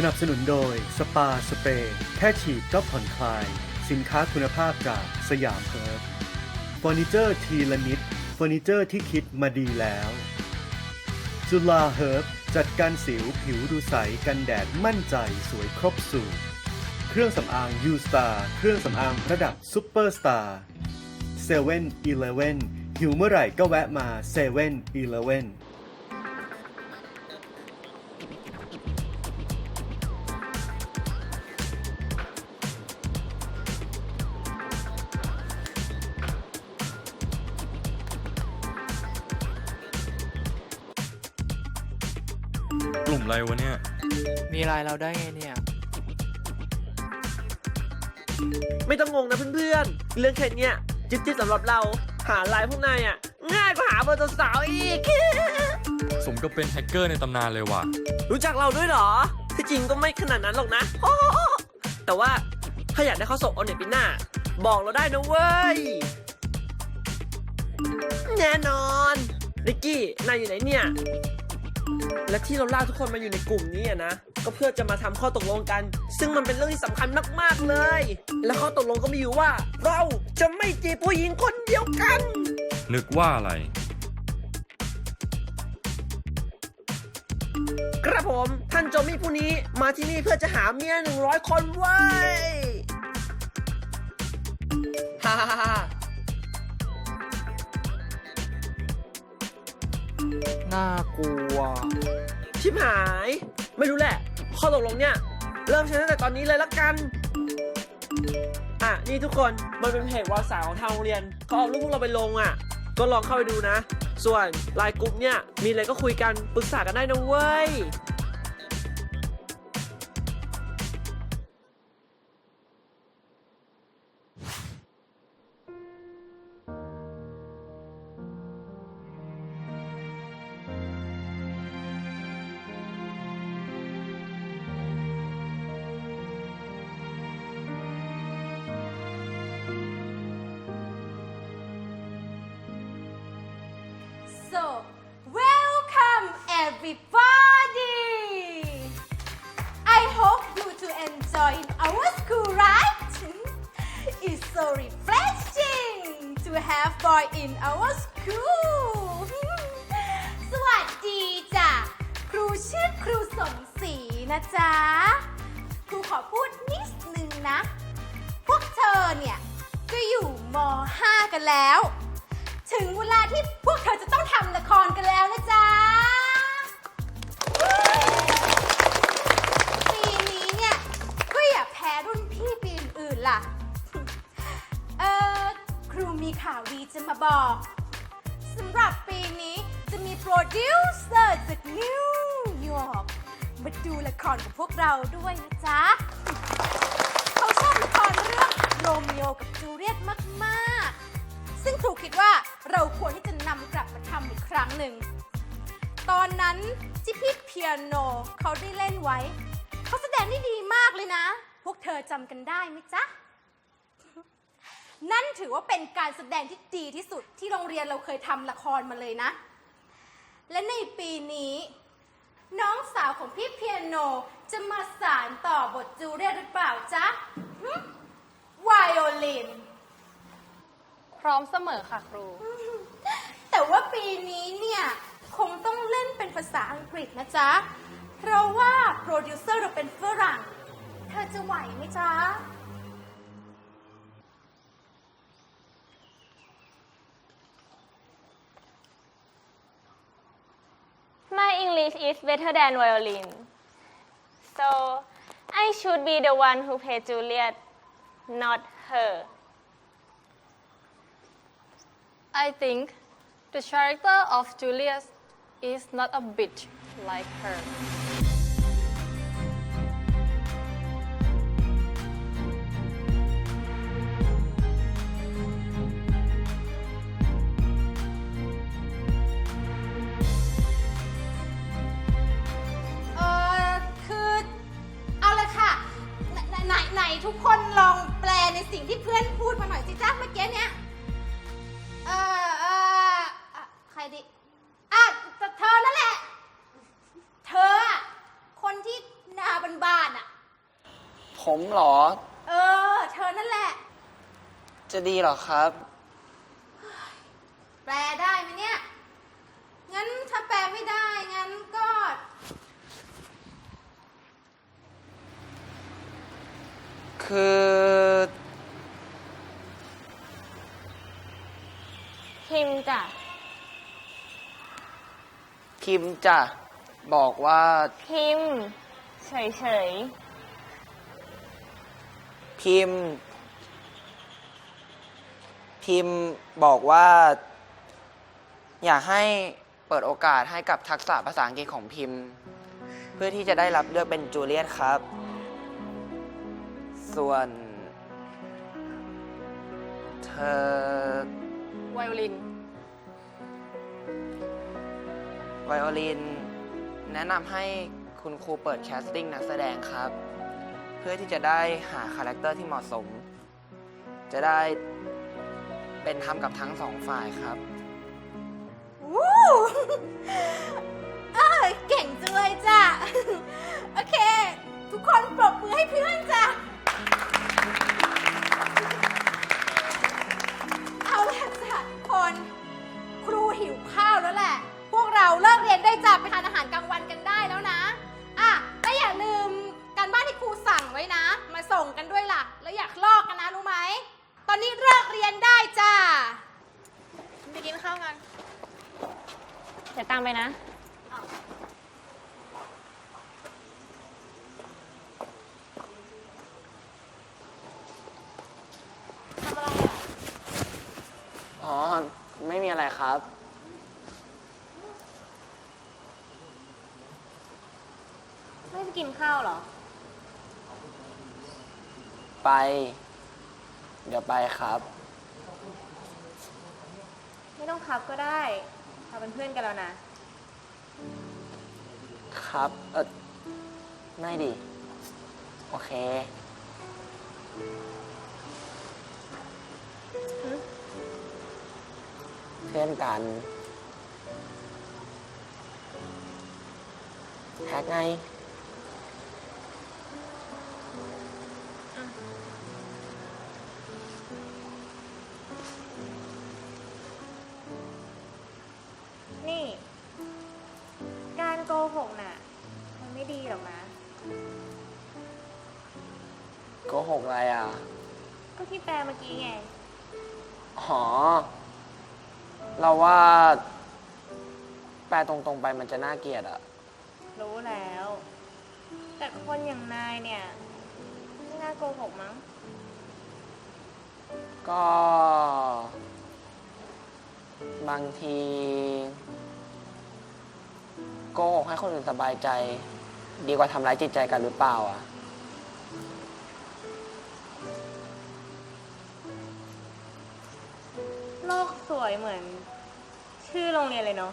สนับสนุนโดย สปาสเปรย์แค่ฉีดก็ผ่อนคลาย สินค้าคุณภาพจากสยามเฮิร์บเฟอร์นิเจอร์ทีละนิดเฟอร์นิเจอร์ที่คิดมาดีแล้ว จุฬาเฮิร์บจัดการสิวผิวดูใสกันแดดมั่นใจสวยครบสูตรเครื่องสำอางยูสตาร์เครื่องสำอางระดับซุปเปอร์สตาร์เซเว่นอีเลเว่นหิวเมื่อไหร่ก็แวะมาเซเว่นอีเลเว่น กลุ่มอะไรวะเนี่ย มีอะไรเราได้ไงเนี่ย ไม่ต้องงงนะเพื่อนๆ เรื่องแค่เนี้ยจิ๊บจิ๊บสำหรับเรา หาไลน์พวกนายอะ ง่ายกว่าหาเบอร์สาวๆอีก สมกับเป็นแฮกเกอร์ในตำนานเลยว่ะ รู้จักเราด้วยเหรอ ที่จริงก็ไม่ขนาดนั้นหรอกนะโอ้โหแต่ว่าถ้าอยากได้ข้อสอบออนเน็ตปีหน้า บอกเราได้นะเว้ย แน่นอน ลิกกี้ นายอยู่ไหนเนี่ย และที่เราลากทุกคนมาอยู่ในกลุ่มนี้อะนะ ก็เพื่อจะมาทำข้อตกลงกัน ซึ่งมันเป็นเรื่องที่สำคัญมากๆเลย และข้อตกลงก็มีอยู่ว่า เราจะไม่จีบผู้หญิงคนเดียวกัน นึกว่าอะไร ครับผมท่านโจมี่ผู้นี้มาที่นี่เพื่อจะหาเมียหนึ่งร้อยคนเว้ยฮ่า น่ากลัว ชิบหาย ไม่รู้แหละ ข้อตกลงเนี่ย เริ่มใช้ตั้งแต่ตอนนี้เลยละกัน อะ นี่ทุกคนมันเป็นเพจวารสารของทางโรงเรียนเขาเอารูปพวกเราไปลงอะ ก็ลองเข้าไปดูนะ ส่วนไลน์กลุ่มเนี่ย มีอะไรก็คุยกันปรึกษากันได้นะเว้ย so refreshing to have boy in our school. สวัสดีจ้ะ ครูชื่อครูสมศรีนะจ๊ะ ครูขอพูดนิดนึงนะ พวกเธอเนี่ย ก็อยู่ม .5 กันแล้ว ข่าวดีจะมาบอกสำหรับปีนี้จะมีโปรดิวเซอร์จากนิวยอร์กมาดูละครกับพวกเราด้วยนะจ๊ะ เขาชอบละครเรื่องโรมิโอกับจูเลียตมากๆ ซึ่งครูคิดว่าเราควรที่จะนำกลับมาทำอีกครั้งหนึ่ง ตอนนั้นที่พี่เปียโนเขาได้เล่นไว้ เขาแสดงได้ดีมากเลยนะ พวกเธอจำกันได้ไหมจ๊ะ ถือว่าเป็นการแสดงที่ดีที่สุดที่โรงเรียนเราเคยทำละครมาเลยนะ และในปีนี้ น้องสาวของพี่เปียโนจะมาสานต่อบทจูเลียตหรือเปล่าจ๊ะไวโอลิน พร้อมเสมอค่ะครู แต่ว่าปีนี้เนี่ย คงต้องเล่นเป็นภาษาอังกฤษนะจ๊ะ เพราะว่าโปรดิวเซอร์เราเป็นฝรั่ง เธอจะไหวไหมจ๊ะ English is better than violin so I should be the one who play Juliet not her I think the character of Juliet is not a bitch like her. ทุกคนลองแปลในสิ่งที่เพื่อนพูดมาหน่อยสิจ้าเมื่อกี้เนี้ย เออเอออะใครดีอะเธอนั่นแหละ เธออะคนที่หน้าบานๆผมเหรอ เออ เธอนั่นแหละ จะดีเหรอครับ แปลได้ไหมเนี่ย งั้นถ้าแปลไม่ได้งั้นก็ คือพิมจ้ะพิมพ์จะบอกว่าพิมพ์เฉยพิมพ์ พิมพ์บอกว่า อยากให้เปิดโอกาสให้กับทักษะภาษาอังกฤษของพิมพ์ เพื่อที่จะได้รับเลือกเป็นจูเลียตครับ ส่วน เธอไวโอลิน ไวโอลิน แนะนำให้คุณครูเปิดแคสติ้งนักแสดงครับ เพื่อที่จะได้หาคาแรคเตอร์ที่เหมาะสม จะได้เป็นธรรมกับทั้งสองฝ่ายครับ วู้เออเก่งจังเลยจ้ะ โอเค ทุกคนปรบมือให้เพื่อนจ้ะ เดี๋ยวตามไปนะ อ๋อ ไม่มีอะไรครับ ไม่ไปกินข้าวเหรอ ไป เดี๋ยวไปครับ ไม่ต้องครับก็ได้ เราเป็นเพื่อนกันแล้วนะ ครับเออไม่ดี โอเค เพื่อนกันแฮกไง หกอะไรอะ ก็ที่แปลเมื่อกี้ไง อ๋อ เราว่า แปลตรงๆไปมันจะน่าเกลียดอะ รู้แล้ว แต่คนอย่างนายเนี่ยไม่น่าโกหกมั้ง ก็ บางทีโกหกให้คนอื่นสบายใจ ดีกว่าทำร้ายจิตใจกันหรือเปล่าอะ โลกสวยเหมือน ชื่อโรงเรียนเลยเนาะ